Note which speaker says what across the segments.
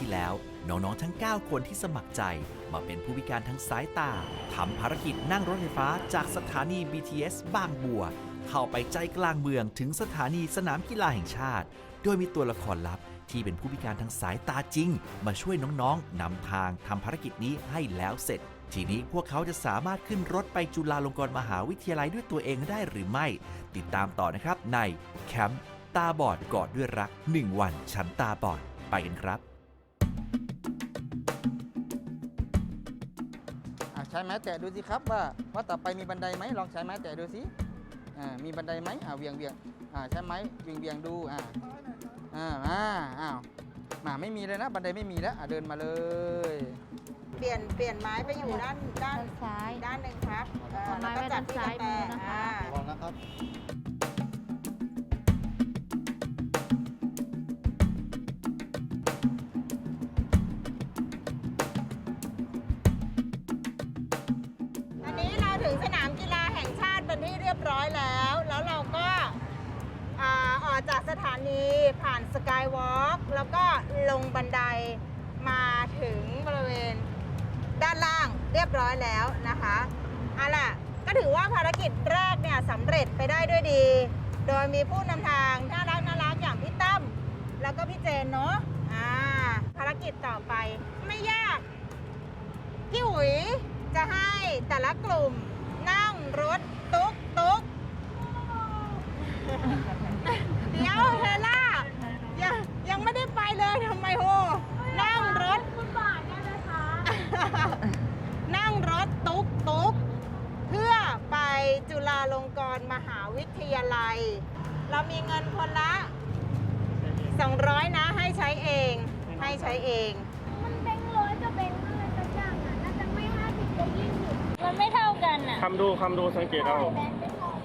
Speaker 1: ที่แล้ว น้องๆ ทั้ง 9 คนที่สมัครใจ มาเป็นผู้พิการทางสายตาทำภารกิจนั่งรถไฟฟ้าจากสถานี BTS บางบัว เข้าไปใจกลางเมืองถึงสถานีสนามกีฬาแห่งชาติ โดยมีตัวละครลับที่เป็นผู้พิการทางสายตาจริง มาช่วยน้องๆนำทางทำภารกิจนี้ให้แล้วเสร็จ ทีนี้พวกเขาจะสามารถขึ้นรถไปจุฬาลงกรณ์มหาวิทยาลัยด้วยตัวเองได้หรือไม่ ติดตามต่อนะครับในแคมป์ตาบอดกอดด้วยรัก 1 วันฉันตาบอด ไปกันครับ
Speaker 2: ช้ไม้แตะดูสิครับว่าว่าต่อไปมีบันไดไหมลองใช้ไม้แตะดูสิอ่ามีบันไดไหมอ่าเวียงเวียงอ่าใช้ไม้เวียงเวียงดูอ่าอ่าอ่าอ้าวมาไม่มีเลยนะ บันไดไม่มีแล้วอะเดินมาเลย
Speaker 3: เปลี่ยนเปลี่ยนไม้ไปอยู่ด้านด้าน
Speaker 4: ด้านซ้าย
Speaker 3: ด้านหนึ่งครับเออ
Speaker 4: เอาไม้
Speaker 3: แล้วก็จับที่
Speaker 4: ไว้ด้านซ้ายมือนะคะ
Speaker 3: อ่า
Speaker 2: พอแล้วครับ
Speaker 3: รียบร้อยแล้วนะคะเอาล่ะก็ถือว่าภารกิจแรกเนี่ยสำเร็จไปได้ด้วยดี โดยมีผู้นำทางน่ารักน่ารักอย่างพี่ตั้มแล้วก็พี่เจนเนาะอ่าภารกิจต่อไปไม่ยาก พี่อุ๋ยจะให้แต่ละกลุ่มนั่งรถตุ๊กตุ๊กเดี๋ยวเฮล่ายังยังไม่ได้ไปเลยทำไมโหนั่งรถ
Speaker 4: คุณบาทได้ไหมคะ
Speaker 3: ถตุ๊กตุ๊กเพื่อไปจุฬาลงกรณ์มหาวิทยาลัย เรามีเงินคนละ 200 นะให้ใช้เอง ให้ใช้เอง
Speaker 4: มันแบงค์ร้อยกับแบงค์อะไรสักอย่างอะน่าจะไม่ห้าสิบกับยี่สิบมันไม่เท่ากันอะ
Speaker 5: คำดูคำดูสังเกตเอา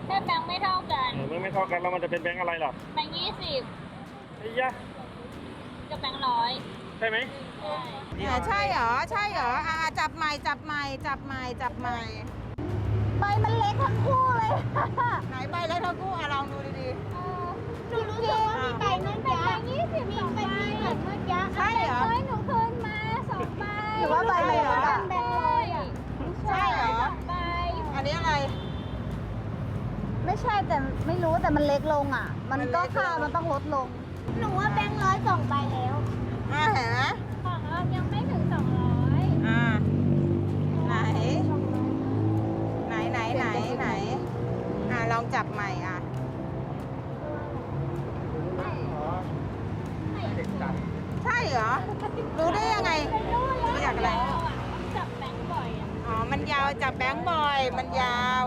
Speaker 4: ถ้าแบงค์ไม่เท่ากัน
Speaker 5: เออเมื่อไม่เท่ากันแล้วมันจะเป็นแบงค์อะไรล่ะ
Speaker 4: แบงค์ยี่สิบ
Speaker 5: ไอ้ยะ
Speaker 4: กับแบงค์ร้อย
Speaker 5: ใช่ไหม
Speaker 4: ใช่
Speaker 3: อ่าใช่เหรอ ใช่เหรออ่าจับใหม่จับใหม่จับใหม่จับใหม่
Speaker 4: ใบมันเล็กทั้งคู่เลย
Speaker 3: ไหนใบแล้วทั้งคู่อะลองดูดี
Speaker 4: หนูรู้สึกว่ามีใบนั้นเป็นแบงค์ยี่สิบสองใบเหมือนเมื่อกี้
Speaker 3: ๆใช่เหรอ
Speaker 4: ร้อยหนูคืนมาสองใบ
Speaker 3: หรือว่าใบมันเล็กอะ
Speaker 4: แบงค์ร้อยอะ
Speaker 3: ใช่เหรอ
Speaker 4: สองใบ
Speaker 3: อันนี้อะไร
Speaker 6: ไม่ใช่แต่ไม่รู้แต่มันเล็กลงอะ มันก็ค่ามันต้องลดลง
Speaker 4: หนูว่าแบงค์ร้อยสองใบแล้ว
Speaker 3: อ่าเห็นไหม
Speaker 4: ของเรายังไม่ถึงสองร้อย
Speaker 3: อ่า ไหน ไหนไหนไหนไหน อ่าลองจับใหม่อะใช่เหรอ รู้ได้ยังไงรู้จากอะไร
Speaker 4: จับแบงค์บ่อยอ๋
Speaker 3: อ มันยาวจับแบงค์บ่อย มันยาว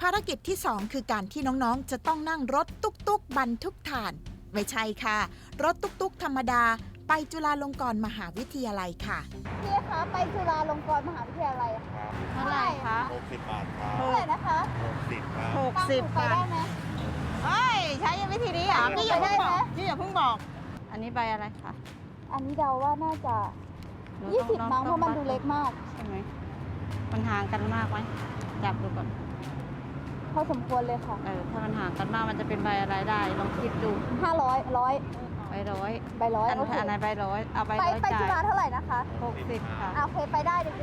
Speaker 7: ภารกิจที่ 2 คือการที่น้องๆ จะต้องนั่งรถตุ๊กๆ บรรทุกถ่าน ไม่ใช่ค่ะ รถตุ๊กๆ ธรรมดา ไปจุฬาลงกรณ์มหาวิทยาลัยค่ะ
Speaker 6: พี่คะไปจุฬาลงกรณ์มหาวิทยาลัยค่ะ
Speaker 3: เท่าไหร่คะ
Speaker 8: 60บาทครับ
Speaker 6: เท่าไหร่นะคะ
Speaker 8: 60ครับ
Speaker 3: หก
Speaker 6: ตั้ง
Speaker 3: สิบ
Speaker 6: หนูไป
Speaker 3: บา
Speaker 6: ได้
Speaker 3: ท
Speaker 6: ไหม
Speaker 3: เฮ้ย ใช้วิธีนี้เหรอพี่อย่าเพิ่งบอกพี่อย่าเพิ่งบอก
Speaker 9: อันนี้ใบอะไรคะ
Speaker 6: อันนี้เดาว่าน่าจะ
Speaker 9: หนู
Speaker 6: ยี่
Speaker 9: ต้อง
Speaker 6: สิบ
Speaker 9: ลอง
Speaker 6: มั้งเพ
Speaker 9: ต้อง
Speaker 6: ราะมันดูเล็กมาก
Speaker 9: ใช่ไหมมันห่างกันมากไหมจับดูก่อน
Speaker 6: พอสมควรเลยค่ะ
Speaker 9: เออถ้ามันห่างกันมากมันจะเป็นใบอะไรได้ลองคิดดู
Speaker 6: ห้าร้อยร้อย
Speaker 9: ใบร้อย
Speaker 6: ใบร้อย
Speaker 9: อัน
Speaker 6: โอเค
Speaker 9: อันไหนใบร้อยเอาใบ
Speaker 6: ไป
Speaker 9: ร้อย
Speaker 6: ไป
Speaker 9: จ่า
Speaker 6: จุฬายเท่าไหร่นะคะ
Speaker 9: หกสิบค่ะ
Speaker 6: อะโอเคไปได้เด็ก
Speaker 2: ม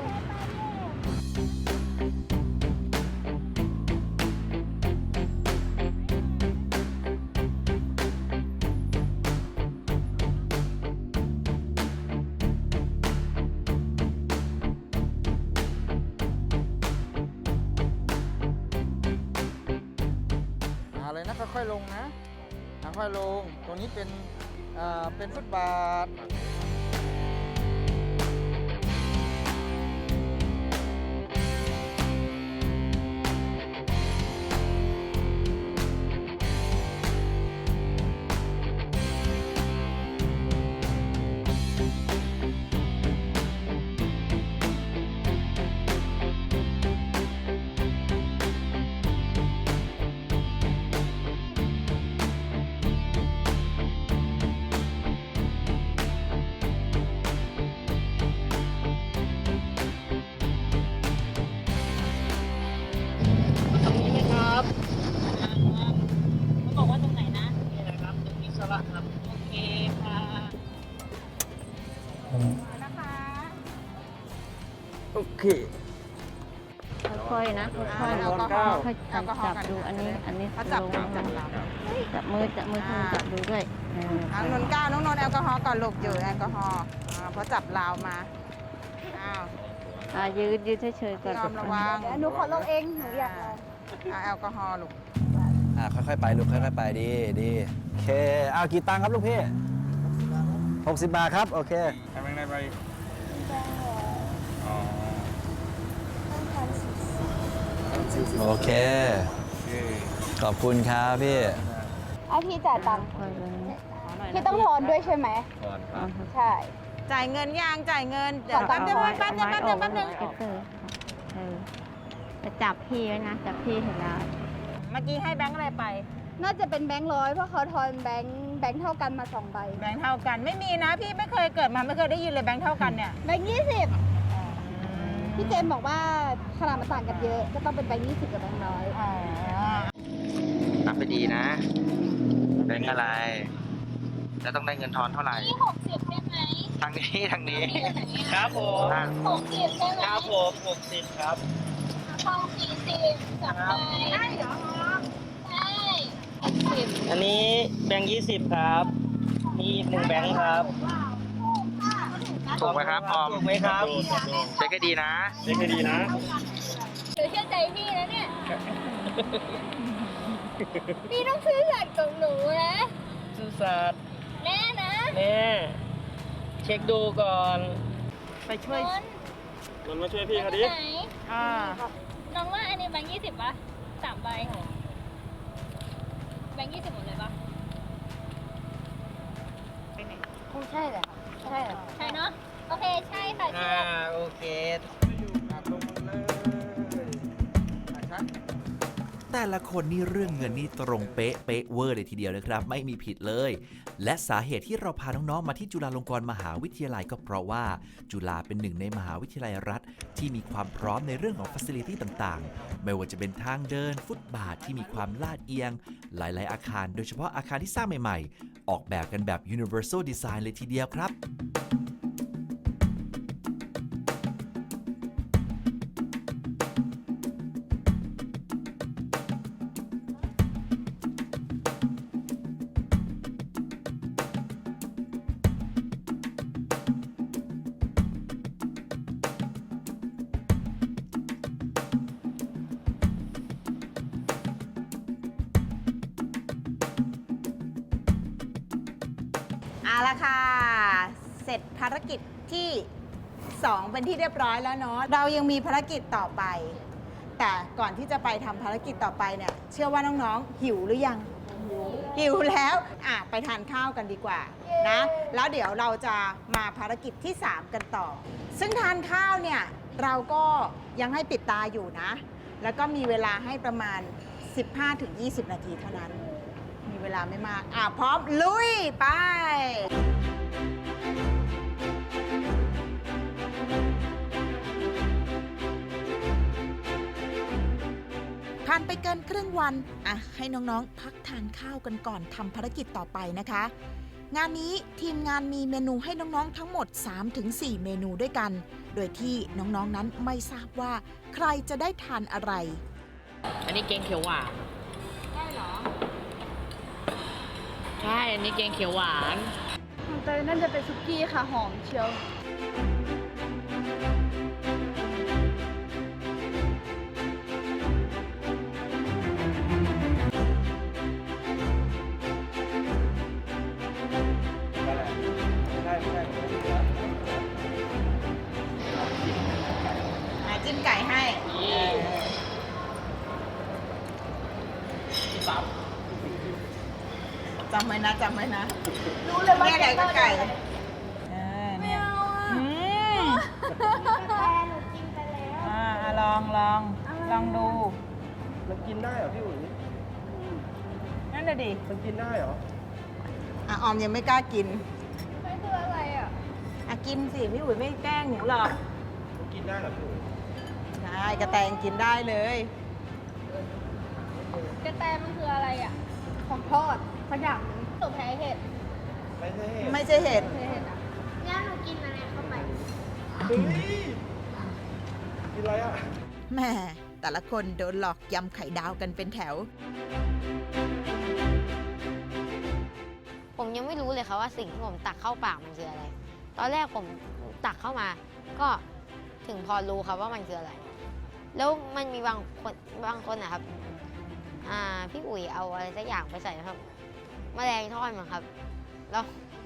Speaker 2: ลง ตรงนี้เป็นเอ่อเป็นฟุตบาท
Speaker 9: ค่อยๆนะค่อย
Speaker 2: แอลกอฮอล์
Speaker 9: ๆค่อย
Speaker 2: แอลกอฮอล์
Speaker 9: จับดูอันนี้อันนี้
Speaker 2: เขาจับ
Speaker 9: ลง
Speaker 2: จับจับ
Speaker 9: ลง
Speaker 2: เรา
Speaker 9: จับมือจับมือคุณจับดูด้วยเออ
Speaker 2: อะนนท์ก้าวน้องนนท์แอลกอฮอล์ก่อนลูกอยู่แอลกอฮอล์อ่าเพราะจับราวมาอ้าว
Speaker 9: อะยืดยืดเฉยๆก่อน
Speaker 2: พี่ออมระวัง
Speaker 6: เดี๋ยวหนูขอลงเองหนูอยากลอง
Speaker 2: อ่าแอลกอฮอล์ลูก
Speaker 8: อ่าค่อยๆไปลูกค่อยๆไปดีดีโอเคเอากี่ตังค์ครับลูกพี่60บาทครับโอเค
Speaker 5: ทำยังไงไปอ๋อ
Speaker 8: โอเค
Speaker 5: โอเค
Speaker 8: ขอบคุณครับพี่
Speaker 6: ไอาพี่จ่ายตังค์
Speaker 9: ค่อยลง
Speaker 6: พี่ต้องทอนด้วยใช่ไหม
Speaker 9: อะ
Speaker 6: ใช่
Speaker 2: จ่ายเงินยังจ่ายเงิน เดี๋ยว
Speaker 6: ขอ
Speaker 2: แป๊บเดียว
Speaker 6: ตั
Speaker 2: แป๊บ
Speaker 6: งค์
Speaker 2: เดียวแป๊บเดียวแป๊บเดียว
Speaker 9: เก็บเออเออจะจับพี่ไว้นะจับพี่เห็นแล้ว
Speaker 2: เมื่อกี้ให้แบงค์อะไรไป
Speaker 6: น่าจะเป็นแบงค์ร้อยเพราะเขาทอนแบงค์แบงค์เท่ากันมาสองใบ
Speaker 2: แบงค์เท่ากันไม่มีนะ พี่ไม่เคยเกิดมาไม่เคยได้ยินเลยแบงค์เท่ากันเนี่ย
Speaker 6: แบงค์ยี่สิบ พี่เจมส์บอกว่าขนาดมันต่างกันเยอะ ก็ต้องเป็นแบงค์ยี่สิบกับแบงค์ร้อย
Speaker 2: อ๋อ
Speaker 10: นับไปดีนะแบงค์อะไรแล้วต้องได้เงินทอนเท่าไหร่
Speaker 4: หกสิบใช่ไหม
Speaker 10: ทางนี้ทางนี้
Speaker 5: ครับผม
Speaker 4: หกสิบใช่ไหม
Speaker 5: ครับผมหกสิบครับ
Speaker 4: ทองสี่สิบจับไปได้เหรอใช่หกสิบ
Speaker 10: อันนี้แบงค์ยี่สิบครับ มีหนึ่งแบงค์ครับ ถูกไหมครับออมถูกไหมครับเช็คให้ดีนะ
Speaker 5: เช็คให้ดีนะ
Speaker 4: หนูเชื่อใจพี่นะเนี่ย พี่ต้องซื้อสัตย์กับหนูนะ
Speaker 10: ซื่อสัตย์
Speaker 4: แน่นะ
Speaker 10: แน่เช็คดูก่อน
Speaker 2: ไปช่วย
Speaker 4: นนท์
Speaker 5: มันมาช่วยพี่เขาดิ
Speaker 4: ไหน
Speaker 2: อ่า
Speaker 4: น้องว่าอันนี้แบงค์ยี่สิบปะสามใบแบงค์ยี่สิบหมดเลยปะ
Speaker 6: คงใช่แหละใช่เหรอ
Speaker 4: ใช่เนาะ โอเค ใช่ค่ะ
Speaker 10: อ่า
Speaker 4: เชื่อ
Speaker 10: โอเค
Speaker 2: ลงมาเลยอะชัด
Speaker 1: แต่ละคนนี่เรื่องเงินนี่ตรงเป๊ะเป๊ะเวอร์เลยทีเดียวนะครับ ไม่มีผิดเลย และสาเหตุที่เราพาน้องๆมาที่จุฬาลงกรณ์มหาวิทยาลัยก็เพราะว่า จุฬาเป็นหนึ่งในมหาวิทยาลัยรัฐ ที่มีความพร้อมในเรื่องของฟัสซิลิตี้ต่างๆ ไม่ว่าจะเป็นทางเดิน ฟุตบาทที่มีความลาดเอียง หลายๆ อาคาร โดยเฉพาะอาคารที่สร้างใหม่ๆ ออกแบบกันแบบ universal design เลยทีเดียวครับ
Speaker 3: เป็นที่เรียบร้อยแล้วเนาะเรายังมีภารกิจต่อไป แต่ก่อนที่จะไปทำภารกิจต่อไปเนี่ย เชื่อว่าน้องๆหิวหรือยัง หิวแล้วอะไปทานข้าวกันดีกว่านะ แล้วเดี๋ยวเราจะมาภารกิจที่ 3 กันต่อ ซึ่งทานข้าวเนี่ยเราก็ยังให้ปิดตาอยู่นะ แล้วก็มีเวลาให้ประมาณ 15-20 นาทีเท่านั้น มีเวลาไม่มาก อะพร้อมลุยไป
Speaker 7: ผ่านไปเกินครึ่งวัน อะ ให้น้องๆ พักทานข้าวกันก่อนทำภารกิจต่อไปนะคะ งานนี้ทีมงานมีเมนูให้น้องๆ ทั้งหมด 3-4 เมนูด้วยกัน โดยที่น้องๆนั้นไม่ทราบว่า ใครจะได้ทานอะไร
Speaker 10: อันนี้แกงเขียวหวาน
Speaker 4: ใช่เหรอ
Speaker 10: ใช่ อันนี้แกงเขียวหวาน
Speaker 6: ของเตยน่าจะเป็นซุกี้ค่ะ หอมเชียว
Speaker 3: อะออม
Speaker 5: ยั
Speaker 3: งไม่กล้ากิน
Speaker 4: มันคืออะไรอะ
Speaker 3: อะกินสิพี่อุ๋ยไม่แกล้งหนูหรอก
Speaker 5: มันกินได้เหรอพี่อุ๋ย
Speaker 3: ใช่กระแตงกินได้เลย
Speaker 4: กระแตมันคืออะไรอะ
Speaker 6: ของทอดขยำ
Speaker 4: หนูแพ้เห็ด
Speaker 5: ไม่ใช่
Speaker 3: ไม่ใช่เห็ด
Speaker 4: แพ้เห็ดอะงั้นหนูกินอะไรเข้าไป
Speaker 5: กินอะไรอะ
Speaker 7: แหม่แต่ละคนโดนหลอกยำไข่ดาวกันเป็นแถว
Speaker 9: ผมยังไม่รู้เลยครับว่าสิ่งที่ผมตักเข้าปากมันคืออะไร ตอนแรกผมตักเข้ามา ก็ถึงพอรู้ครับว่ามันคืออะไร แล้วมันมีบางคนบางคนนะครับ อ่าพี่อุ๋ยเอาอะไรสักอย่างไปใส่นะครับแมลงทอดมั้งครับ แล้ว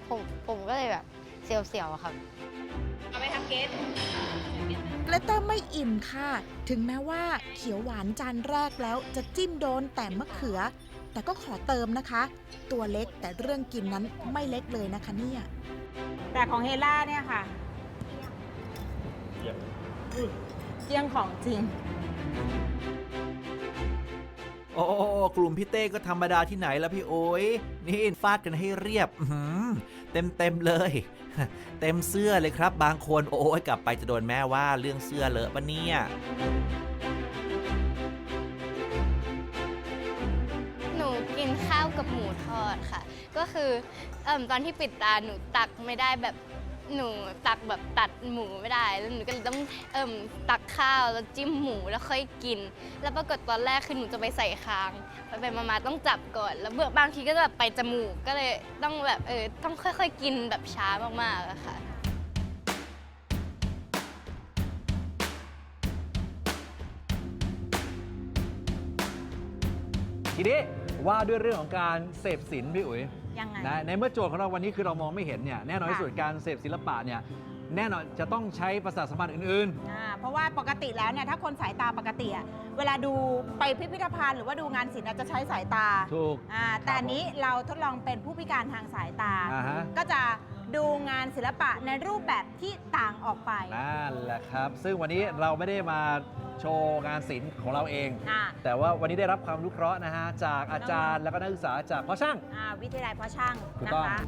Speaker 9: ผมผมก็เลยแบบเสียวๆครับ
Speaker 3: เอาไปทำเกส
Speaker 7: เกรเตอร์ไม่อิ่มค่ะ ถึงแม้ว่าเขียวหวานจานแรกแล้วจะจิ้มโดนแต่มะเขือ แต่ก็ขอเติมนะคะ ตัวเล็กแต่เรื่องกินนั้นไม่เล็กเลยนะคะเนี่ย
Speaker 3: แต่ของเฮล่าเนี่ยค่ะเจียงของจริง
Speaker 1: โอ้กลุ่มพี่เต้ก็ธรรมดาที่ไหนแล้วพี่โอ้ยนี่ฟาดกันให้เรียบเต็มเต็มๆเลย เต็มเสื้อเลยครับ บางคนโอ้ยกลับไปจะโดนแม่ว่าเรื่องเสื้อเลอะปะเนี่ย
Speaker 9: ทอดค่ะ ก็คือเอ่มตอนที่ปิดตาหนูตักไม่ได้แบบหนูตักแบบตัดหมูไม่ได้แล้วหนูก็เลยต้องเอิ่มตักข้าวแล้วจิ้มหมูแล้วค่อยกิน แล้วปรากฏตอนแรกคือหนูจะไปใส่คางไปไปมาๆต้องจับก่อน แล้วเบื่อบางทีก็จะแบบไปจมูกก็เลยต้องแบบเออต้องค่อย ๆ กินแบบช้ามากๆอะค่ะ
Speaker 8: ทีนี้ ว่าด้วยเรื่องของการเสพสินพี่อุ๋ย
Speaker 3: ยังไง
Speaker 8: นะในเมื่อโจทย์ของเราวันนี้คือเรามองไม่เห็นเนี่ยแน่นอนที่
Speaker 3: ค่ะ
Speaker 8: สุดการเสพศิลปะเนี่ยแน่นอนจะต้องใช้ประสาทสัมพันธ์อื่น
Speaker 3: อ่าเพราะว่าปกติแล้วเนี่ยถ้าคนสายตาปกติอะเวลาดูไปพิพิธภัณฑ์หรือว่าดูงานศิลป์อะจะใช้สายตา
Speaker 8: ๆ ถูก
Speaker 3: อ่าแต่อันนี้เราทดลองเป็นผู้พิการทางสายตา
Speaker 8: อ่าฮะ
Speaker 3: ก็จะดูงานศิลปะในรูปแบบที่ต่างออกไป
Speaker 8: นั่นแหละครับ ซึ่งวันนี้เราไม่ได้มา โชว์งานศิลป์ของเราเอง
Speaker 3: อ่า
Speaker 8: แต่ว่าวันนี้ได้รับความรู้เคราะห์นะฮะจากอาจารย์แล้วก็นักศึกษาจากพ่อช่าง
Speaker 3: อ่าวิทยาลัยเพาะช่าง
Speaker 8: ถูก
Speaker 3: นะ
Speaker 8: ต้อง
Speaker 3: คะ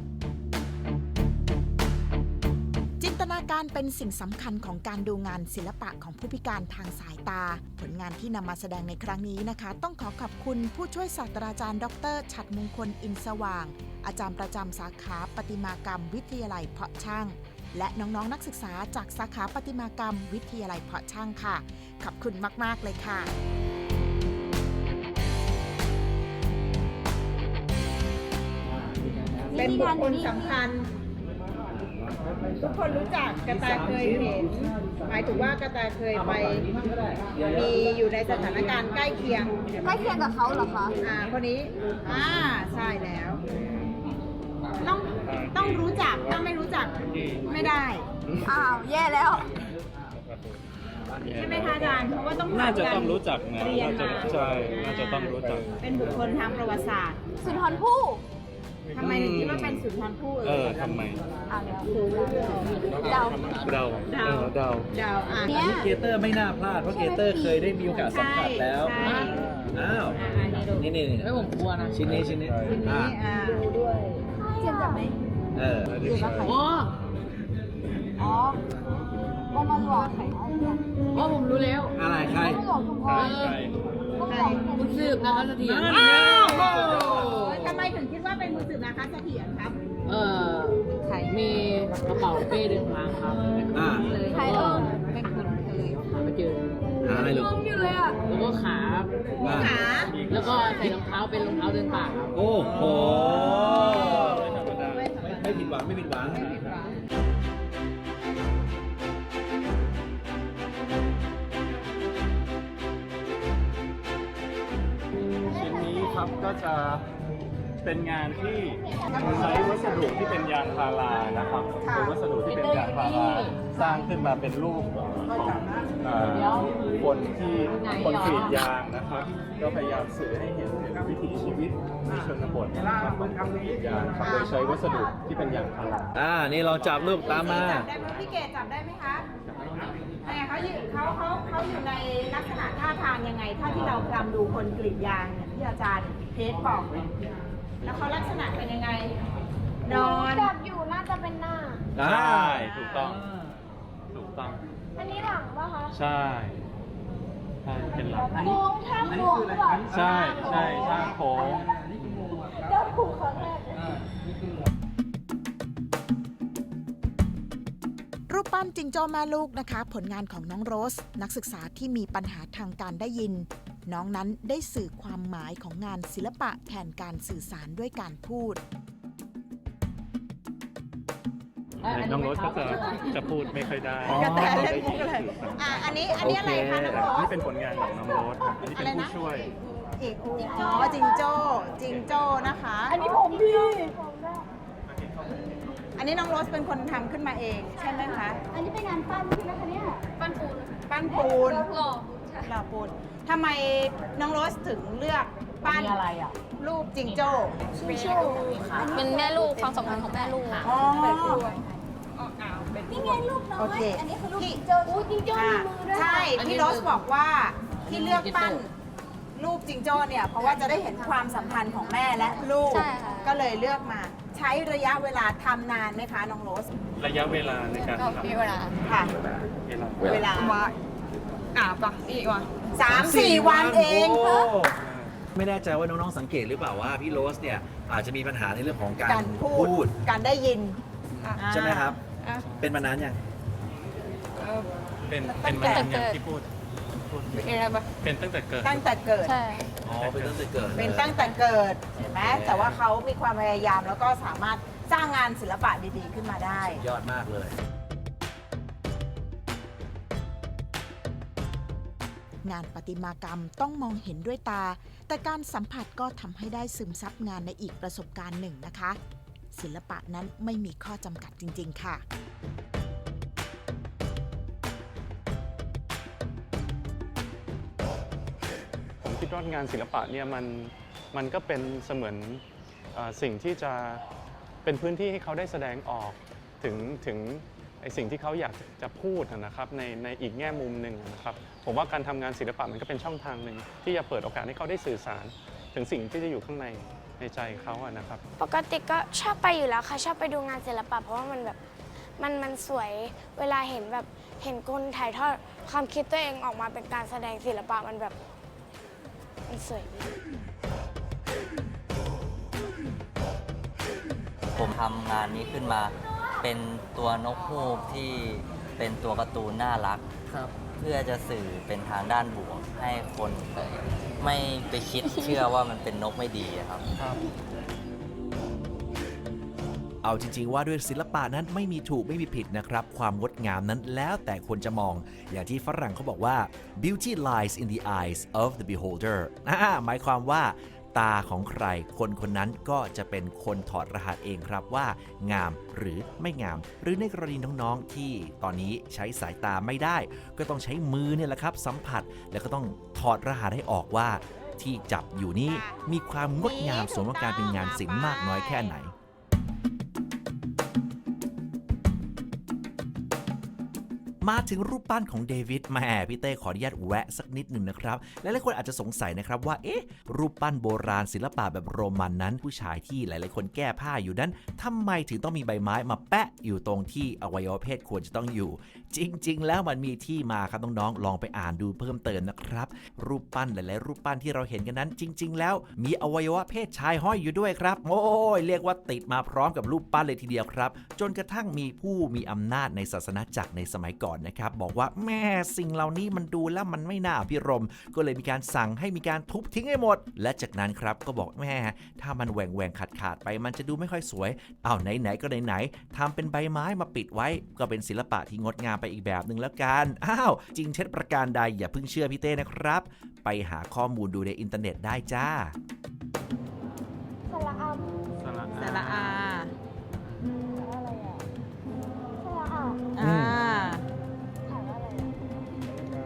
Speaker 7: จินตนาการเป็นสิ่งสำคัญของการดูงานศิลปะของผู้พิการทางสายตา ผลงานที่นำมาแสดงในครั้งนี้นะคะ ต้องขอขอบคุณผู้ช่วยศาสตราจารย์ ดร ฉัดมงคลอินสว่าง อาจารย์ประจำสาขาประติมากรรมวิทยาลัยเพาะช่าง และน้องๆนักศึกษาจากสาขาประติมากรรม วิทยาลัยเพาะช่างค่ะ ขอบคุณมาก ๆ เลยค่ะ
Speaker 3: เป็นบุคคลสำคัญ ทุกคนรู้จักกระแตเคยเห็น หมายถึงว่ากระแตเคยไปมีอยู่ในสถานการณ์ใกล้เคียง
Speaker 6: ใกล้เคียงกับเขาเหรอคะ
Speaker 3: อ่าคนนี้ อ่าใช่แล้วต้อง ต้องรู้จักถ้าไม่รู้จักไม่ได้
Speaker 6: อ้าวแย่แล้ว
Speaker 3: ใช่ไหมคะอาจารย์เพราะว่าต้อง
Speaker 11: น่าจะต้องรู้จักนะ
Speaker 3: เรียน
Speaker 11: น่าจะ
Speaker 3: มา
Speaker 11: ใช่น่าจะต้องรู้จัก
Speaker 3: เป็นบุคคลทางประวัติศาสตร์
Speaker 6: สุนทรภู่
Speaker 3: ทำไมถึงคิดว่าเป็นสุนทรภู่
Speaker 11: เอ
Speaker 3: เอ่
Speaker 11: อยทำไม
Speaker 6: อ่าเดา
Speaker 11: เดา
Speaker 3: เดา
Speaker 11: เออเดา
Speaker 3: ดาวอะ
Speaker 6: เนี่ย
Speaker 8: เกเตอร์ไม่น่าพลาดเพราะเกเตอร์เคยได้มีโอกาสสัมผัสแล้ว
Speaker 3: ใช่
Speaker 8: อ้าว
Speaker 3: อ่าอันนี้ดู
Speaker 8: นี่นี่นี่ผมกลัวนะชิ้นนี้ชิ้นนี้
Speaker 3: ทีนี้
Speaker 8: อ่า
Speaker 3: อ่า
Speaker 6: เจียมจับไหม
Speaker 8: เออ
Speaker 6: อ๋ออ๋อโอมาหลอกไข่เอาเนี่ย
Speaker 12: อ๋อผมรู้แล้ว
Speaker 8: อะไรใคร
Speaker 6: โอมาหลอกชุมพรโอมาหลอก
Speaker 12: คุณสืบนะคะเสถียร
Speaker 3: อ้าวทำไมถึงคิดว่าเป็นมือสืบนาคาเสถียรครับ
Speaker 12: เอ่อมีกระเป๋าเป้เดินทางครับ
Speaker 8: อ่า
Speaker 6: ใครเออ
Speaker 12: ไม่คุ้นเคยหาไม่เจอ
Speaker 8: หาอะไรลูก
Speaker 6: อยู่เลยอะ
Speaker 12: แล้วก็ขา
Speaker 8: อ่า
Speaker 3: ขา
Speaker 12: แล้วก็ใส่รองเท้าเป็นรองเท้าเดินป่าครับ
Speaker 8: โอ้โหไม่ ไม่ผิดหวัง ไม่ผิดหวัง
Speaker 11: ชิ้นนี้ครับก็จะเป็นงานที่ใช้วัสดุที่เป็นยางพารานะครับเป็นวัสดุที่เป็นยางพาราสร้างขึ้นมาเป็นรูปเอ่อคนที่คนกรีดยางนะครับ ก็พยายามสื่อให้เห็นถึง วิถีชีวิตในชนบทนะครับของการกรีดยางครับโดยใช้วัสดุที่เป็นยางพารา
Speaker 8: อ่า นี่ลองจับลูกตามมา
Speaker 3: จับได้ไหมพี่เกดจับได้ไหมคะแต่เขาอยู่เขาเขาเขาอยู่ในลักษณะท่าทางยังไงถ้าที่เรากำดูคนกรีดยางเนี่ยที่อาจารย์เทสบอกแล้วเขาลักษณะเป็นยังไง นอน
Speaker 6: จับอยู่น่าจะเป็นหน้า
Speaker 11: ใช่ถูกต้อง ถูกต้อง
Speaker 6: อันนี้หลังป่ะคะ
Speaker 11: ใช่ ใช่เป็นหลัง
Speaker 6: โค้งท่าโค้งหรือเปล่า
Speaker 11: ใช่ใช่ท่าโค้ง
Speaker 6: เจ้าผูกครั้งแรก
Speaker 7: รูปปั้นจิงโจ้แม่ลูกนะคะ ผลงานของน้องโรส นักศึกษาที่มีปัญหาทางการได้ยิน น้องนั้นได้สื่อความหมายของงานศิลปะแทนการสื่อสารด้วยการพูด
Speaker 11: น้องโรสก็จะจะพูดไม่ค่อยได้
Speaker 8: อ๋อ
Speaker 3: กระแตเล่นมุกเลยอะอันนี้อันนี้อะไรคะน้องโร
Speaker 11: นี่
Speaker 3: ส
Speaker 11: เป็นผลงานของน้องโรสครับอันนี้เป็นผู้ช่วย
Speaker 3: อีกอ๋อจิงโจ้จิงโจ้นะคะ
Speaker 4: อันนี้ผมพี่
Speaker 3: อันนี้น้องโรสเป็นคนทำขึ้นมาเองใช่ไหมคะ
Speaker 4: อันนี้เป็นงานปั้นใช่ไหมคะเนี่ยปั้นปูน
Speaker 3: ปั้นปูน
Speaker 4: หล่อ
Speaker 3: หล่อปูนทำไมน้องโรสถึงเลือกปั้นอะไรอะ รูปจิงโจ้
Speaker 9: เป็นแม่ลูกความสัมพันธ์ของแม่ลูก
Speaker 3: อ๋อ
Speaker 4: นี่ไงลูกน้อ
Speaker 3: โอย เค
Speaker 4: อันนี้คือลูกจิงโจ้อู้จิงโจ้
Speaker 3: อ่า
Speaker 4: มีมือด้วย
Speaker 3: ใช่พี่โรสบอกว่าที่เลือกปั้นรูปจิงโจ้เนี่ย เพราะว่าจะได้เห็นความสัมพันธ์ของแม่และลูก
Speaker 9: ใช่ค่ะ
Speaker 3: ก็เลยเลือกมา ใช้ระยะเวลาทำนานไหมคะน้องโรส
Speaker 11: ระยะเวลาในการ
Speaker 9: ก็
Speaker 11: ทำ
Speaker 9: มีเวลา
Speaker 3: ค่ะ
Speaker 11: เวลา
Speaker 3: เวลา
Speaker 12: อะปะอีกว่ะ
Speaker 3: สามสี่วันเอง
Speaker 8: โไม่แน่ใจว่าน้องๆสังเกตหรือเปล่าว่าพี่โรสเนี่ยอาจจะมีปัญหาในเรื่องของการ
Speaker 3: การพู
Speaker 8: พู
Speaker 3: ด
Speaker 8: ด
Speaker 3: การได้ยิน
Speaker 8: ใช่ไหมครับ
Speaker 12: อะ
Speaker 8: เป็นมานานยัง
Speaker 11: เป็นเป็นมานานอย่างที่พูด
Speaker 12: เป็นไงปะ
Speaker 11: เป็นตั้งแต่เกิด
Speaker 3: ตั้งแต่เกิด
Speaker 9: ใช่
Speaker 8: อ๋อเป็นตั้งแต่เกิด
Speaker 3: เป็นตั้งแต่เกิดเห็นไหมแต่ว่าเขามีความพยายามแล้วก็สามารถสร้างงานศิลปะดีๆ ขึ้นมาได้
Speaker 8: ยอดมากเลย
Speaker 7: งานประติมากรรมต้องมองเห็นด้วยตา แต่การสัมผัสก็ทำให้ได้ซึมซับงานในอีกประสบการณ์หนึ่งนะคะ ศิลปะนั้นไม่มีข้อจำกัดจริง ๆ ค่ะ
Speaker 11: ผมคิดว่างานศิลปะเนี่ยมันมันก็เป็นเสมือนอสิ่งที่จะเป็นพื้นที่ให้เขาได้แสดงออกถึงถึงไอสิ่งที่เขาอยากจะพูดนะครับในในอีกแง่มุมหนึ่งนะครับผมว่าการทำงานศิลปะมันก็เป็นช่องทางหนึ่งที่จะเปิดโอกาสให้เขาได้สื่อสาร ถึงสิ่งที่จะอยู่ข้างใน ในใจเขาอะนะครับ
Speaker 4: ปกติก็ชอบไปอยู่แล้วค่ะ ชอบไปดูงานศิลปะเพราะว่ามันแบบมันมันสวยเวลาเห็นแบบเห็นคนถ่ายทอดความคิดตัวเองออกมาเป็นการแสดงศิลปะมันแบบมันสวยดี
Speaker 13: ผมทำงานนี้ขึ้นมา เป็นตัวนกฮูกที่เป็นตัวการ์ตูนน่ารัก เพื่อจะสื่อเป็นทางด้านบวกให้คน ไม่ไปคิดเชื่อว่ามันเป็นนกไม่ดีอะครับ
Speaker 1: เอาจริง ๆ ว่าด้วยศิลปะนั้นไม่มีถูกไม่มีผิดนะครับ ความงดงามนั้นแล้วแต่คนจะมอง อย่างที่ฝรั่งเขาบอกว่า beauty lies in the eyes of the beholder อ่าหมายความว่า ตาของใคร คนคนนั้นก็จะเป็นคนถอดรหัสเองครับว่า งามหรือไม่งาม หรือในกรณีน้องๆที่ตอนนี้ใช้สายตาไม่ได้ ก็ต้องใช้มือเนี่ยแหละครับสัมผัสแล้วก็ต้องถอดรหัสให้ออกว่าที่จับอยู่นี้มีความงดงามสมกับการเป็นงานศิลป์มากน้อยแค่ไหน มาถึงรูปปั้นของเดวิดแหม่พี่เต้ขออนุญาตแวะสักนิดหนึ่งนะครับและหลายคนอาจจะสงสัยนะครับว่า เอ๊ะ รูปปั้นโบราณศิลปะแบบโรมันนั้น ผู้ชายที่หลายๆคนแก้ผ้าอยู่นั้นทำไมถึงต้องมีใบไม้มาแปะอยู่ตรงที่อวัยวะเพศควรจะต้องอยู่ จริง ๆ แล้วมันมีที่มาครับน้องๆลองไปอ่านดูเพิ่มเติมนะครับ รูปปั้นหลาย ๆ รูปปั้นที่เราเห็นกันนั้น จริง ๆ แล้วมีอวัยวะเพศชายห้อยอยู่ด้วยครับ โอ้ยเรียกว่าติดมาพร้อมกับรูปปั้นเลยทีเดียวครับ จนกระทั่งมีผู้มีอำนาจในศาสนาจักรในสมัยก่อนนะครับ บอกว่าแม่สิ่งเหล่านี้มันดูแล้วมันไม่น่าพิรม ก็เลยมีการสั่งให้มีการทุบทิ้งให้หมด และจากนั้นครับก็บอกแม่ถ้ามันแหว่งแหว่งขาดขาดไป มันจะดูไม่ค่อยสวยเอาไหนๆก็ไหนๆทำเป็นใบไม้มาปิดไว้ ก็เป็นศิลปะที่งดงามไปอีกแบบหนึ่งแล้วกัน อ้าว จริงเท็จประการใดอย่าเพิ่งเชื่อพี่เต้นะครับ ไปหาข้อมูลดูในอินเทอร์เน็ตได้จ้า
Speaker 4: สระอัม
Speaker 11: สระ
Speaker 3: สระอา
Speaker 4: อะไรอะสระอัม
Speaker 3: อ่า
Speaker 4: ถามว่าอะไร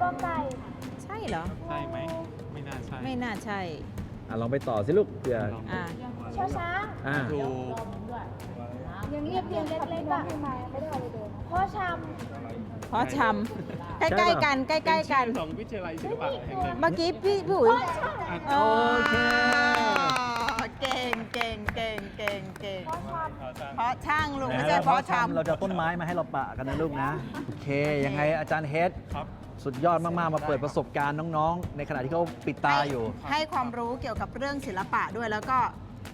Speaker 4: ก็ไก่
Speaker 3: ใช่เหรอ
Speaker 11: ใช่ไหมไม่น่าใช่
Speaker 3: ไม่น่าใช่
Speaker 8: อะลองไปต่อสิลูกเผื่อ
Speaker 3: อ่า
Speaker 4: ช้าช้าง
Speaker 8: อ่า
Speaker 11: ดู
Speaker 4: ยังเรียบเรียงเล็กๆอะไม่ได้เอาไปเดินพ่อช
Speaker 3: เพราะชำใกล้ๆกัน ใกล้ๆกัน
Speaker 11: เป็นชื่อของวิทยาลัยศิลปะแห่งหนึ่ง
Speaker 3: เมื่อกี้พี่พี่อุ๋ย
Speaker 11: โอ
Speaker 8: เค
Speaker 3: เก่งเก่งเก่งเก่งเก่งำ
Speaker 4: พ่อช
Speaker 3: เพราะช่างลุงไม่
Speaker 8: นะ
Speaker 3: ใช่
Speaker 8: แล้ว
Speaker 3: เพราะชำ
Speaker 8: เราจะเอาต้นไม้มาให้เราปะกันนะลูกนะ โอเค ยังไงอาจารย์เฮด
Speaker 11: ครับ
Speaker 8: สุดยอดมาก ๆ มาเปิดประสบการณ์น้อง ๆ ในขณะที่เขาปิดตาอยู่
Speaker 3: ให้ความรู้เกี่ยวกับเรื่องศิลปะด้วยแล้วก็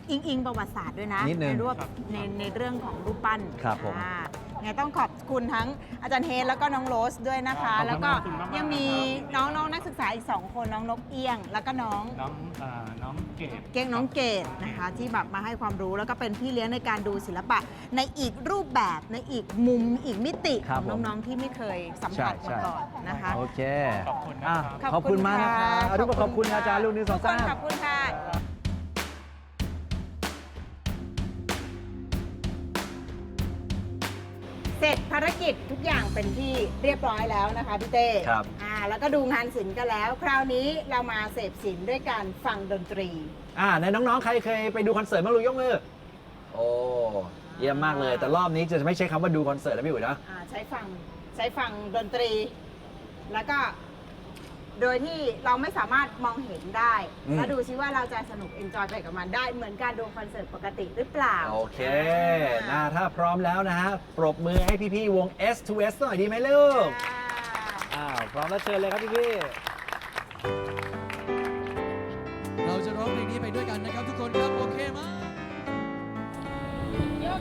Speaker 3: อิงอิงประวัติศาสตร์ด้วยนะ
Speaker 8: นิดนึง
Speaker 3: ในรูปในในเรื่องของรูปปั้น
Speaker 8: ครับผม
Speaker 3: อ่า เนี่ยต้องขอบคุณทั้งอาจารย์เฮดแล้วก็น้องโรสด้วยนะคะ
Speaker 11: ขอบคุณ
Speaker 3: แล้วก็
Speaker 11: ขอบคุณมากๆ
Speaker 3: ยังมี
Speaker 11: นะครับ
Speaker 3: น้องน้องนักศึกษาอีก 2 คนน้องนกเอี้ยง แล้วก็น้อง
Speaker 11: น้องอ่าน้องเกด
Speaker 3: เก้งน้องเกดนะคะ ที่แบบมาให้ความรู้แล้วก็เป็นพี่เลี้ยงในการดูศิลปะ ในอีกรูปแบบในอีกมุมอีกมิติ
Speaker 8: ครั
Speaker 3: ข
Speaker 8: บ
Speaker 3: อง
Speaker 8: ผม
Speaker 3: น้องๆที่ไม่เคยสัมผัส
Speaker 8: ใช่
Speaker 3: มา
Speaker 8: ใช่
Speaker 3: ก่อนนะคะ
Speaker 8: โอเค
Speaker 11: ขอบคุณ
Speaker 8: อะ
Speaker 11: นะครับ
Speaker 8: ขอบคุณมากนะครับ
Speaker 3: ขอบคุณค่ะ
Speaker 8: เอาทุกคนขอบคุณอาจารย์ลูกหนึ่งสอง
Speaker 3: ทุกคน
Speaker 8: สาม
Speaker 3: ขอบคุณค่ะ อย่างเป็นที่เรียบร้อยแล้วนะคะพี่เต้
Speaker 8: ครับ
Speaker 3: อ่าแล้วก็ดูงานศิลป์กันแล้ว คราวนี้เรามาเสพศิลป์ด้วยการฟังดนตรี
Speaker 8: อ่าในน้องๆ ใครเคยไปดูคอนเสิร์ตบ้างลูกยกมือโอ้เยี่ยมมากเลย แต่รอบนี้จะไม่ใช้คำว่าดูคอนเสิร์ตนะพี่อุ๋ยนะ
Speaker 3: อ่าใช้ฟังใช้ฟังดนตรี แล้วก็ โดยที่เราไม่สามารถมองเห็นได้
Speaker 8: อืม
Speaker 3: แล้วดูซิว่าเราจะสนุกเอนจอยไปกับมันได้ เหมือนการดูคอนเสิร์ตปกติหรือเปล่า
Speaker 8: โอเคนะถ้าพร้อมแล้วนะฮะ ปรบมือให้พี่ๆวง S2S หน่อยดีไหมลูกอ้าวพร้อมแล้วเชิญเลยครับพี่ๆ
Speaker 14: เราจะร้องเพลงนี้ไปด้วยกันนะครับทุกคนครับ โอเคไหม Yeah,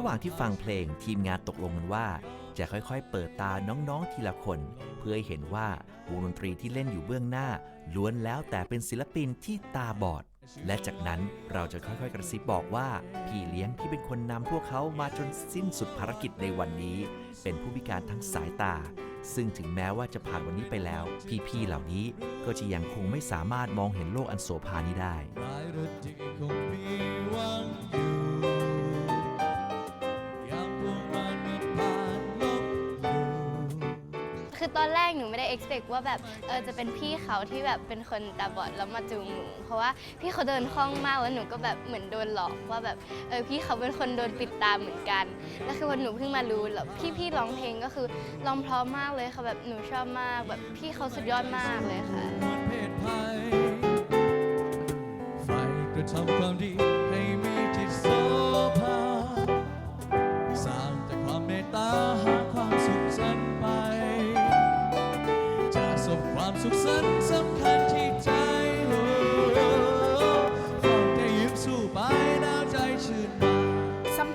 Speaker 14: ระ
Speaker 1: หว่างที่ฟังเพลงทีมงานตกลงกันว่า จะค่อยๆ เปิดตาน้องๆทีละคน เพื่อให้เห็นว่าวงดนตรีที่เล่นอยู่เบื้องหน้า ล้วนแล้วแต่เป็นศิลปินที่ตาบอด และจากนั้นเราจะค่อยๆ กระซิบบอกว่า พี่เลี้ยงที่เป็นคนนำพวกเขามาจนสิ้นสุดภารกิจในวันนี้ เป็นผู้พิการทั้งสายตา ซึ่งถึงแม้ว่าจะผ่านวันนี้ไปแล้ว พี่ๆเหล่านี้ก็จะยังคงไม่สามารถมองเห็นโลกอันโสภานี้ได้
Speaker 9: ตอนแรกหนูไม่ได้ expect ว่าแบบเออจะเป็นพี่เขาที่แบบเป็นคนตาบอดแล้วมาจูงหนู เพราะว่าพี่เขาเดินคล่องมากแล้วหนูก็แบบเหมือนโดนหลอกว่าแบบเออพี่เขาเป็นคนโดนปิดตาเหมือนกันแล้วคือวันหนูเพิ่งมารู้แล้วพี่พี่ร้องเพลงก็คือร้องเพราะมากเลยค่ะแบบหนูชอบมากแบบพี่เขาสุดยอดมากเลยค่ะ
Speaker 14: ไฟกระทำความดี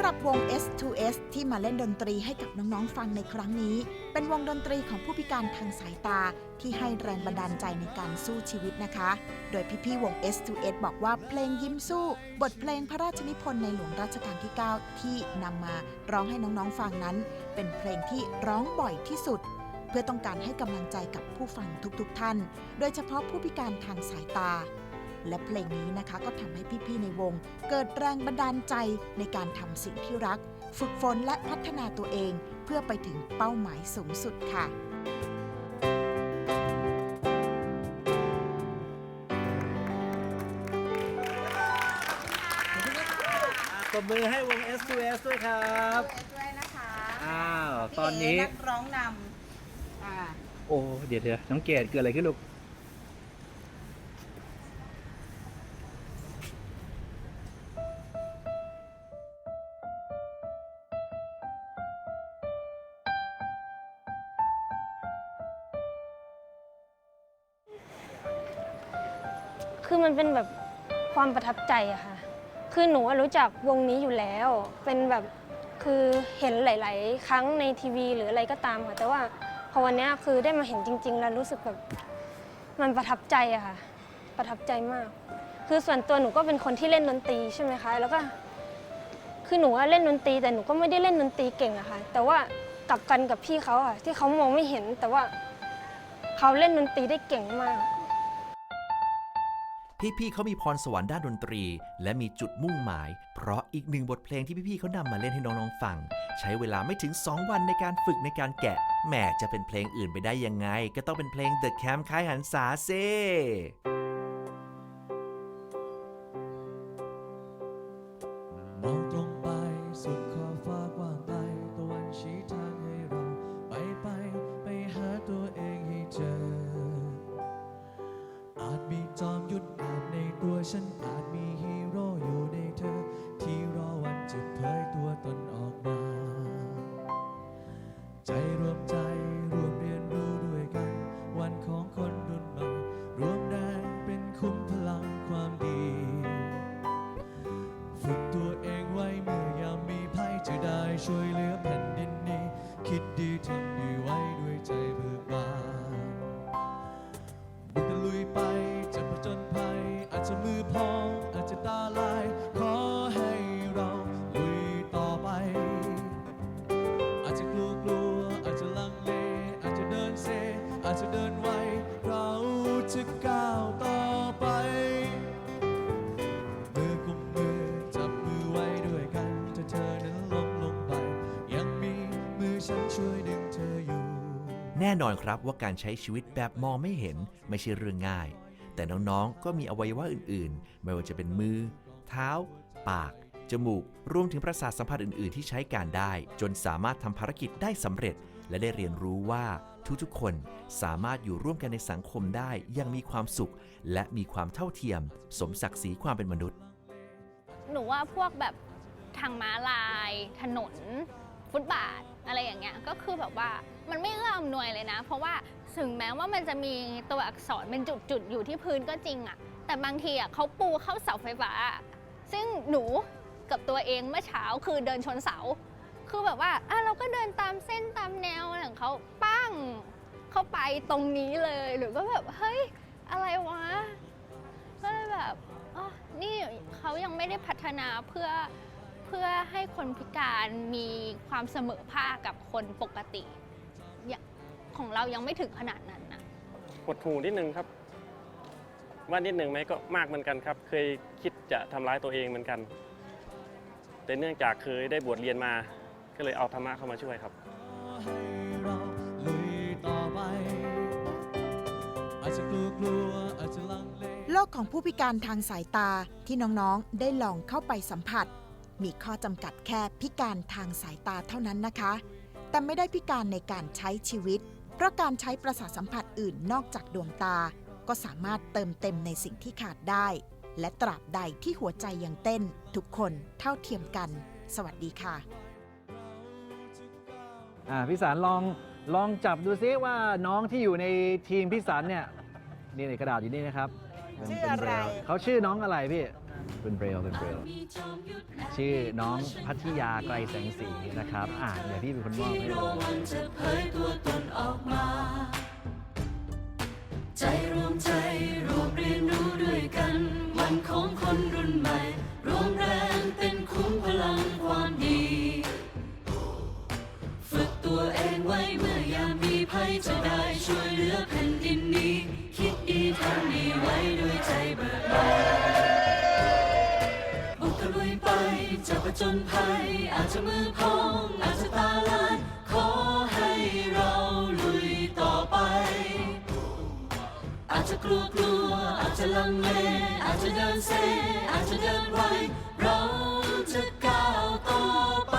Speaker 14: หรับวง
Speaker 7: S2S ที่มาเล่นดนตรีให้กับน้องๆฟังในครั้งนี้ เป็นวงดนตรีของผู้พิการทางสายตาที่ให้แรงบันดาลใจในการสู้ชีวิตนะคะ โดยพี่ๆวง S2S บอกว่าเพลงยิ้มสู้ บทเพลงพระราชนิพนธ์ในหลวงรัชกาลที่ 9 ที่นำมาร้องให้น้องๆฟังนั้น เป็นเพลงที่ร้องบ่อยที่สุด เพื่อต้องการให้กำลังใจกับผู้ฟังทุกๆ ท่าน โดยเฉพาะผู้พิการทางสายตา และเพลงนี้นะคะก็ทำให้พี่ๆในวง เกิดแรงบันดาลใจในการทำสิ่งที่รัก ฝึกฝนและพัฒนาตัวเอง เพื่อไปถึงเป้าหมายสูงสุดค่ะ
Speaker 8: ตบมือให้วง S2S ด้วยครับ
Speaker 3: ด้วยนะคะ
Speaker 8: อ้าว ตอนนี้
Speaker 3: พี่เนักร้องนำอ่า
Speaker 8: โอ้ เดี๋ยวเดี๋ยวน้องเกดเกิดอะไรขึ้นลูก
Speaker 4: คือมันเป็นแบบความประทับใจอะค่ะ คือหนูรู้จักวงนี้อยู่แล้ว เป็นแบบคือเห็นหลาย ๆ ครั้งในทีวีหรืออะไรก็ตามค่ะ แต่ว่าพอวันนี้คือได้มาเห็นจริง ๆ แล้วรู้สึกแบบมันประทับใจอะค่ะ ประทับใจมาก คือส่วนตัวหนูก็เป็นคนที่เล่นดนตรีใช่ไหมคะ แล้วก็ คือหนูเล่นดนตรี แต่หนูก็ไม่ได้เล่นดนตรีเก่งอะค่ะ แต่ว่ากลับกันกับพี่เขาอะที่เขามองไม่เห็น แต่ว่าเขาเล่นดนตรีได้เก่งมาก
Speaker 1: พี่ๆเขามีพรสวรรค์ด้านดนตรี และมีจุดมุ่งหมาย เพราะอีกหนึ่งบทเพลงที่พี่ๆเขานำมาเล่นให้น้องๆฟัง ใช้เวลาไม่ถึง 2 วันในการฝึกในการแกะแหมจะเป็นเพลงอื่นไปได้ยังไง ก็ต้องเป็นเพลง The Camp ค่ายหันษาเซ
Speaker 15: ไวเราจะก้าวต่อไปมือกุมมือจับมือไว้ด้วยกันถ้าเธอนั้นล้มลงไป ยังมีมือฉันช่วยดึงเธออยู่
Speaker 1: แน่นอนครับว่าการใช้ชีวิตแบบมองไม่เห็นไม่ใช่เรื่องง่าย แต่น้องๆ ก็มีอวัยวะอื่นๆ ไม่ว่าจะเป็นมือ เท้า ปาก จมูก รวมถึงประสาทสัมผัสอื่นๆ ที่ใช้การได้ จนสามารถทำภารกิจได้สำเร็จ และได้เรียนรู้ว่า ทุกๆ คนสามารถอยู่ร่วมกันในสังคมได้ยังมีความสุข และมีความเท่าเทียม สมศักดิ์ศรีความเป็นมนุษย์
Speaker 4: หนูว่าพวกแบบทางม้าลาย ถนน ฟุตบาทอะไรอย่างเงี้ยก็คือแบบว่ามันไม่เอื้ออำนวยเลยนะ เพราะว่าถึงแม้ว่ามันจะมีตัวอักษรเป็นจุดๆอยู่ที่พื้นก็จริงอะแต่บางทีอะเขาปูเข้าเสาไฟฟ้า ซึ่งหนูกับตัวเองเมื่อเช้าคือเดินชนเสา คือแบบว่าอะเราก็เดินตามเส้นตามแนวของเขา งเข้าไปตรงนี้เลยหรือก็แบบเฮ้ยอะไรวะก็เลยแบบอ๋อนี่เขายังไม่ได้พัฒนาเพื่อเพื่อให้คนพิการมีความเสมอภาคกับคนปกติ ของเรายังไม่ถึงขนาดนั้นนะ
Speaker 16: หดหูนิดนึงครับ ว่านิดหนึ่งไหมก็มากเหมือนกันครับ เคยคิดจะทำร้ายตัวเองเหมือนกัน แต่เนื่องจากเคยได้บวชเรียนมา ก็เลยเอาธรรมะเข้ามาช่วยครับ
Speaker 15: กลัวกลัวๆอาจจะลังเล
Speaker 7: โลกของผู้พิการทางสายตาที่น้องๆ ได้ลองเข้าไปสัมผัส มีข้อจำกัดแค่พิการทางสายตาเท่านั้นนะคะ แต่ไม่ได้พิการในการใช้ชีวิต เพราะการใช้ประสาทสัมผัสอื่นนอกจากดวงตา ก็สามารถเติมเต็มในสิ่งที่ขาดได้ และตราบใดที่หัวใจยังเต้น ทุกคนเท่าเทียมกัน สวัสดีค่ะ
Speaker 8: อ่าพี่สารลองลองจับดูซิว่าน้องที่อยู่ในทีมพี่สารเนี่ย นี่ในกระดาษอยู่นี่นะครับเป็น
Speaker 3: ชื่อ
Speaker 8: เป็น
Speaker 3: อะไร
Speaker 8: เบลเขาชื่อน้องอะไรพี่เป็นเบรลเป็นเบรลชื่อน้องพัทยาไกรแสงสีนะครับอ่าเดี๋ยวพี่เป็นคนมอบให้ดู
Speaker 15: วันจะเผยตัวตนออกมา ใจรวมใจรวมเรียนรู้ด้วยกัน วันของคนรุ่นใหม่ รวมแรงเป็นคุ้มพลังความดีฝึก ตัวเองไว้เมื่อยามมีภัยจะได้ช่วยเหลือแผ่นดินนี้ คิดดีทำดีไว้ด้วยใจเบิกบานบุกตะลุยไปจะประจนภัย อาจจะมือพองอาจจะตาลายขอให้เราลุยต่อไป อาจจะกลัวกลัวอาจจะลังเลอาจจะเดินเซอาจจะเดินไวเราจะก้าวต่อไป